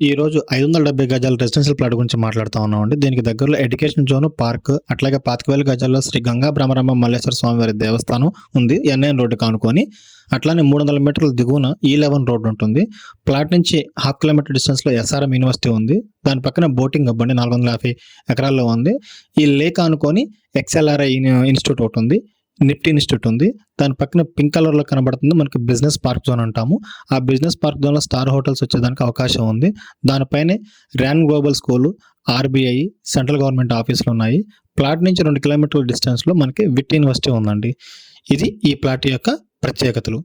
ఈ రోజు ఐదు వందల డెబ్బై గజాల రెసిడెన్షియల్ ప్లాట్ గురించి మాట్లాడుతూ ఉన్నామండి. దీనికి దగ్గరలో ఎడ్యుకేషన్ జోన్ పార్క్ అట్లాగే పాతికవేల గజాల్లో శ్రీ గంగా భ్రమరమ్మ మల్లేశ్వర స్వామివారి దేవస్థానం ఉంది ఎన్ఐఎన్ రోడ్డు కానుకొని. అట్లానే మూడు వందల మీటర్ల దిగువన ఈ లెవెన్ రోడ్ ఉంటుంది. ప్లాట్ నుంచి హాఫ్ కిలోమీటర్ డిస్టెన్స్లో ఎస్ఆర్ఎం యూనివర్సిటీ ఉంది. దాని పక్కన బోటింగ్ అవ్వండి నాలుగు వందల యాభై ఎకరాల్లో ఉంది. ఈ లేక్ అనుకొని ఎక్స్ఎల్ఆర్ఐ ఇన్స్టిట్యూట్ ఒకటి ఉంది. నిఫ్టీ ఇన్స్టిట్యూట్ ఉంది. దాని పక్కన పింక్ కలర్లో కనబడుతుంది. మనకి బిజినెస్ పార్క్ జోన్ అంటాము. ఆ బిజినెస్ పార్క్ జోన్లో స్టార్ హోటల్స్ వచ్చేదానికి అవకాశం ఉంది. దానిపైనే Ryan global school RBI central government ఆఫీసులు ఉన్నాయి. ప్లాట్ నుంచి రెండు కిలోమీటర్ల డిస్టెన్స్లో మనకి విట్ యూనివర్సిటీ ఉందండి. ఇది ఈ ప్లాట్ యొక్క ప్రత్యేకతలు.